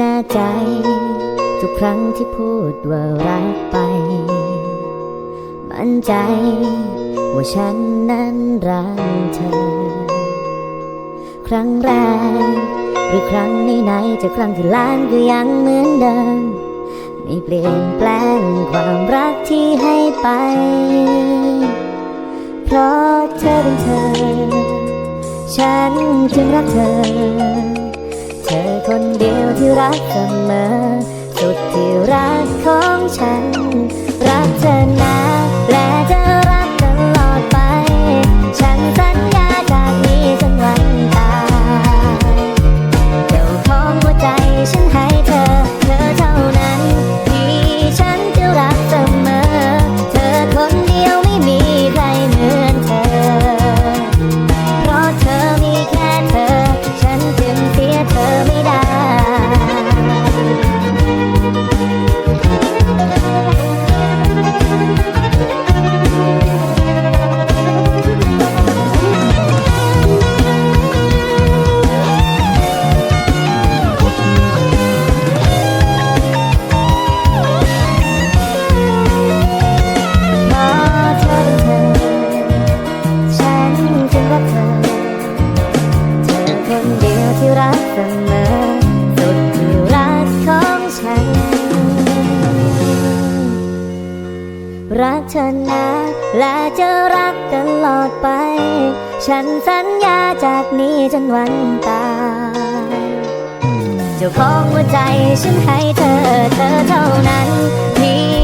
น่ใจ ทุกครั้งที่พูดว่ารักไป มั่นใจ ว่าฉันนั้นรักเธอ ครั้งแรก หรือครั้งไหนๆจะครั้งที่ล้านก็ยังเหมือนเดิมไม่เปลี่ยนแปลงความรักที่ให้ไป เพราะเธอเป็นเธอ ฉันจึงรักเธอ ธอคนเดียวที่รักเสมอ สุดที่รักของฉัน รักเธอ มอสุดที่รักของฉัน รักเธอนะและจะรักตลอดไป ฉันสัญญาจากนี้จนวันตายเจ้าของหัวใจฉันให้เธอเธอเท่านั้นที่